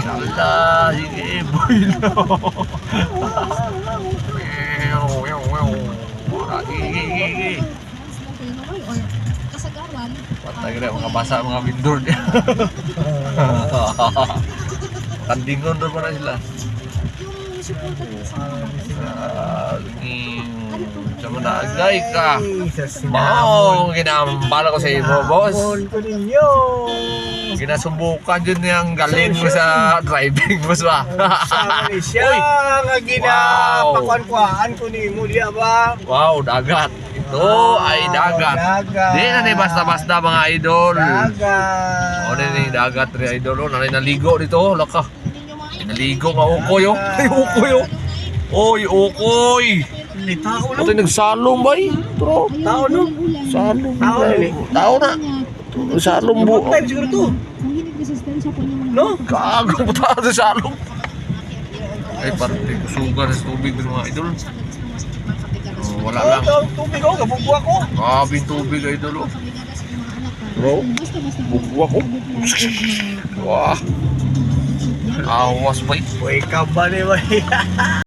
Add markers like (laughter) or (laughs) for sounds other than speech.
Salta, sige, builo. Meow, meow, Patay na, mga basa, mga window niya. Kandingon doon pa na sila. Yung sa mga sa mga naagay ka. Sa Mao, ginambala ko sa imo, boss. Ko ninyo. Ginasumbukan yung galing mo sa driving, boss ba? Sama ni siya nga ginapakuan-kuan ko ni mo ba? Wow, dagat. Ito ay dagat. Dagat. Di na ni basta-basta mga idol. Dagat. O ni dagat rin idol. O na ni naligo dito. Laka. Naligo nga ukoy oh. Ay (laughs) ukoy oh. Oy, ukoy. Ni tao Ito yung nagsalong ba eh? Tro. Tao, no? Salong. Tao, nili. Tao na. Salong bu. Long time siguro to. Po No? Gago pa tayo sa salong. Ay, parang sugar sa tubig ng mga idol. Oh, wala lang. Ito, tubig ko, kabugwa ko. Kabing tubig idol oh. Bro, bugwa ko. Wah. Awas pa eh. Uy, kaba ni ba? (laughs)